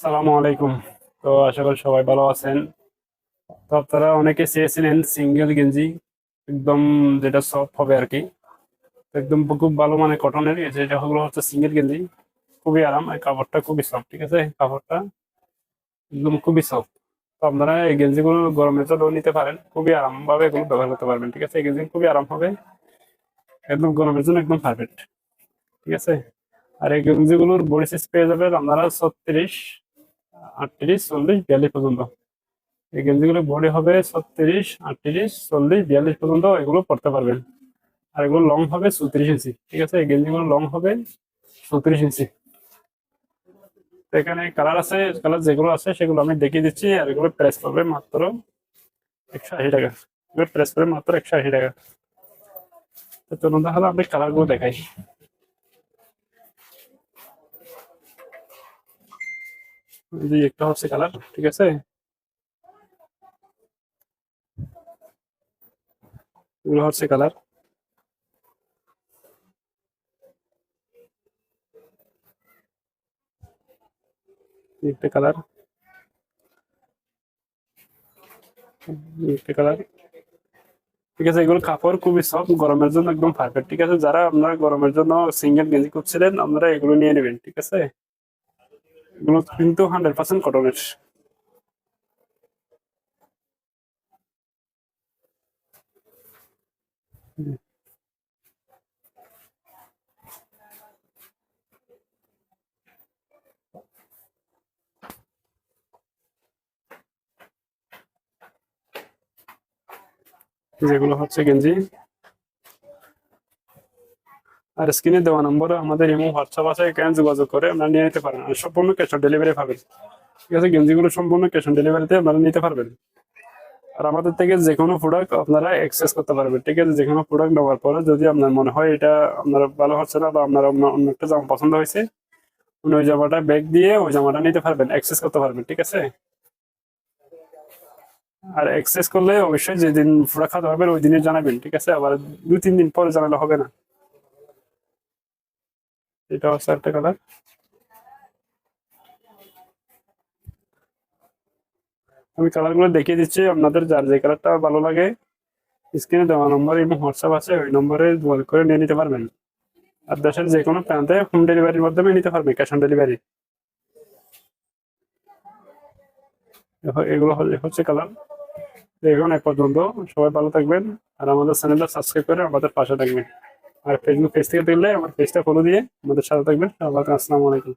সালামু আলাইকুম। তো আশা করি সবাই ভালো আছেন। তো আপনারা অনেকে চেয়েছিলেন সিঙ্গেল গেঞ্জি, একদম যেটা সফট হবে আর কি একদম খুব ভালো মানে কটনের এই যে যেগুলো হচ্ছে সিঙ্গেল গেঞ্জি, খুবই আরাম, এই কাপড়টা খুবই সফট ঠিক আছে? কাপড়টা একদম খুবই সফট তো আপনারা এই গেঞ্জিগুলো গরমের জন্য নিতে পারেন, খুবই আরামভাবে এগুলো ব্যবহার করতে পারবেন, ঠিক আছে? এই গেঞ্জি খুবই আরাম হবে, একদম গরমের জন্য একদম পারফেক্ট ঠিক আছে? আর এই গেঞ্জিগুলোর বডি সাইজ পেয়ে যাবেন আপনারা ছত্রিশ আটত্রিশ, চল্লিশ, বিয়াল্লিশ পর্যন্ত। এই গেঞ্জিগুলো বডি হবে ছত্রিশ, আটত্রিশ, চল্লিশ, বিয়াল্লিশ পর্যন্ত এগুলো পড়তে পারবেন। আর এগুলো লং হবে চৌত্রিশ ইঞ্চি, ঠিক আছে? এই গেঞ্জিগুলো লং হবে চৌত্রিশ ইঞ্চি। এখানে কালার আছে কালার যেগুলো আছে সেগুলো আমি দেখিয়ে দিচ্ছি, আর এগুলো প্রেস করবে মাত্র একশো আশি টাকা। প্রেস করবে মাত্র একশো আশি টাকা। তো চলুন তাহলে আমি কালারগুলো দেখাই। একটা হচ্ছে কালার, ঠিক আছে? এগুলো হচ্ছে কালার। একটা কালার। একটা কালার। ঠিক আছে, এগুলো কাপড় খুবই সফট, গরমের জন্য একদম পারফেক্ট ঠিক আছে? যারা আপনারা গরমের জন্য সিঙ্গেল গেঞ্জি করছিলেন আপনারা এগুলো নিয়ে নেবেন, ঠিক আছে? এগুলো কিন্তু হান্ড্রেড পার্সেন্ট কটনের যেগুলো হচ্ছে গেঞ্জি। আর স্ক্রিনে দেওয়া নম্বরে আমাদের ইমো, হোয়াটসঅ্যাপ আছে এখানে যোগাযোগ করে আপনারা নিয়ে নিতে পারেন। আর সম্পূর্ণ ক্যাশ অন ডেলিভারি পাবেন। ঠিক আছে, গেঞ্জিগুলো সম্পূর্ণ ক্যাশ অন ডেলিভারিতে আপনারা নিতে পারবেন। আর আমাদের থেকে যে কোনো প্রোডাক্ট আপনারা এক্সেস করতে পারবেন। ঠিক আছে, যে কোনো প্রোডাক্ট নেওয়ার পরে যদি আপনার মনে হয় এটা আপনার ভালো হচ্ছে না বা আপনার অন্য অন্য একটা জামা পছন্দ হয়েছে ওই জামাটা ব্যাগ দিয়ে ওই জামাটা নিতে পারবেন এক্সেস করতে পারবেন, ঠিক আছে? আর এক্সেস করলে অবশ্যই যেদিন প্রোডাক্ট খাতে পারবেন, ওই দিনে জানাবেন, ঠিক আছে? আবার দু তিন দিন পরে জানালে হবে না। এটা হচ্ছে একটা কালার আমি কালারগুলো দেখিয়ে দিচ্ছি, আপনাদের যার যে কালারটা ভালো লাগে স্ক্রিনে দেওয়া নম্বর এবং হোয়াটসঅ্যাপ আছে, ওই নম্বরে যোগাযোগ করে নিয়ে নিতে পারবেন। আর দেশের যে কোনো প্রান্তে হোম ডেলিভারির মাধ্যমে নিতে পারবেন ক্যাশ অন ডেলিভারি দেখো, এগুলো হচ্ছে কালার এখন এ পর্যন্ত। সবাই ভালো থাকবেন, আর আমাদের চ্যানেলটা সাবস্ক্রাইব করে আমাদের পাশে থাকবেন। আর ফেসবুক পেজ থেকে দেখলে আমার পেজটা ফলো দিয়ে আমাদের সাথে থাকবেন। আসসালামু আলাইকুম।